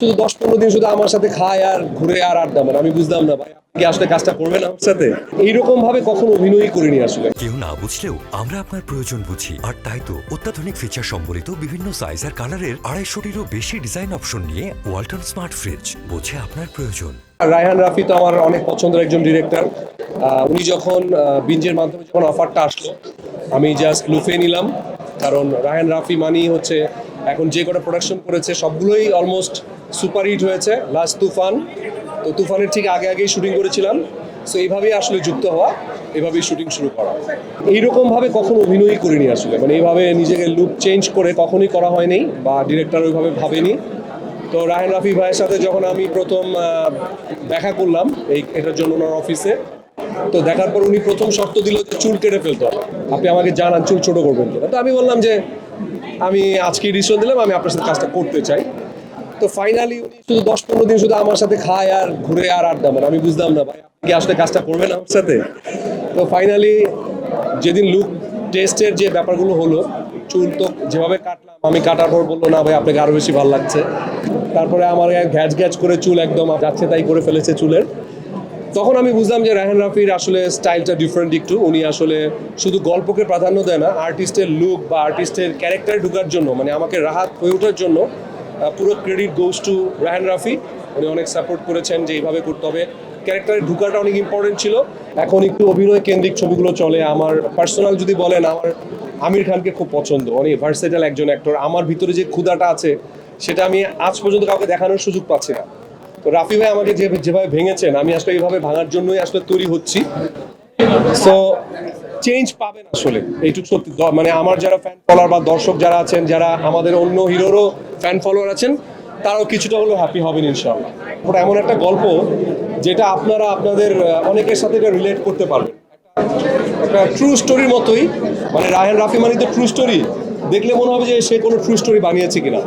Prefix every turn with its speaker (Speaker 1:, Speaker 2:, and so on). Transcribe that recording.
Speaker 1: শুধু দশ পনেরো দিন শুধু আমার সাথে খায় আর ঘুরে আর আড্ডা মানে আমি বুঝলাম না ভাই আপনি কি আসলে কাজটা করবেন আমার সাথে? এইরকম ভাবে কখনো অভিনয়ই করিনি আসলে।
Speaker 2: কেউ না বুঝলেও আমরা আপনার প্রয়োজন বুঝি। আর তাই তো অত্যাধুনিক ফিচার সম্বলিত বিভিন্ন সাইজ আর কালারের আড়াইশোটিরও বেশি ডিজাইন অপশন নিয়ে ওয়ালটন স্মার্ট ফ্রিজ বোঝে আপনার প্রয়োজন।
Speaker 1: রায়হান রাফি তো আমার অনেক পছন্দের একজন ডিরেক্টর উনি যখন বিঞ্জের মাধ্যমে যখন অফারটা আসলো আমি জাস্ট লুফে নিলাম। কারণ রায়হান রাফি মানি হচ্ছে এখন যে কটা প্রোডাকশন করেছে সবগুলোই অলমোস্ট সুপার হিট হয়েছে, লাস্ট তুফান। তো তুফানের ঠিক আগে আগেই শুটিং করেছিলাম। সো এইভাবেই আসলে যুক্ত হওয়া, এভাবেই শুটিং শুরু করা। এইরকমভাবে কখনো অভিনয়ই করিনি আসলে। মানে এইভাবে নিজেকে লুক চেঞ্জ করে কখনোই করা হয়নি বা ডিরেক্টর ওইভাবে ভাবেনি। তো রাহেন রাফি ভাইয়ের সাথে যখন আমি প্রথম দেখা করলাম এই, এটার জন্য ওনার অফিসে তো দেখার পর উনি প্রথম শর্ত দিল যে চুল কেটে ফেলতে হবে। আপনি আমাকে জানান চুল ছোট করবেন তো আমি বললাম যে, আমি আজকে ডিসিশন দিলাম, আমি আপনার সাথে কাজটা করতে চাই। তো ফাইনালি শুধু দশ পনেরো দিন শুধু আমার সাথে খায় আর ঘুরে আর আড্ডা মানে আমি বুঝলাম না ভাই, আপনি আসলে কাজটা করবেন আমার সাথে? তো ফাইনালি যেদিন লুক টেস্টের যে ব্যাপারগুলো হলো, চুল তো যেভাবে কাটলাম, আমি কাটার পর বলল, না ভাই, আপনাকে আরও বেশি ভালো লাগছে। তারপরে আমার গ্যাচ গ্যাচ করে চুল একদম যাচ্ছে তাই করে ফেলেছে চুলের। তখন আমি বুঝলাম যে রায়হান রাফির আসলে স্টাইলটা ডিফারেন্ট একটু। উনি আসলে শুধু গল্পকে প্রাধান্য দেয় না আর্টিস্টের লুক বা আর্টিস্টের ক্যারেক্টারে ঢোকার জন্য মানে আমাকে রাহাত হয়ে ওঠার জন্য পুরো credit goes to Raihan Rafi উনি অনেক সাপোর্ট করেছেন যে এইভাবে করতে হবে। ক্যারেক্টারে ঢুকাটা অনেক ইম্পর্টেন্ট ছিল। এখন একটু অভিনয় কেন্দ্রিক ছবিগুলো চলে। আমার পার্সোনাল যদি বলেন, আমার আমির খানকে খুব পছন্দ। অনেক ভার্সেটাল একজন অ্যাক্টর আমার ভিতরে যে ক্ষুদাটা আছে, সেটা আমি আজ পর্যন্ত কাউকে দেখানোর সুযোগ পাচ্ছি না। তো রাফি ভাই আমাকে যে যেভাবে ভেঙেছেন, আমি আসলে এইভাবে ভাঙার জন্যই আসলে তৈরি হচ্ছি। সো চেঞ্জ পাবেন আসলে। এইটুকু সত্যি। মানে আমার যারা ফ্যান ফলোয়ার বা দর্শক যারা আছেন, যারা আমাদের অন্য হিরোরও ফ্যান ফলোয়ার আছেন, তারাও কিছুটা হলেও হ্যাপি হবেন ইনশাআল্লাহ। ওটা এমন একটা গল্প যেটা আপনারা আপনাদের অনেকের সাথে এটা রিলেট করতে পারবেন। একটা ট্রু স্টোরির মতোই মানে রায়হান রাফি মানে তো ট্রু স্টোরি দেখলে মনে হবে যে সে কোনো ট্রু স্টোরি বানিয়েছে কিনা।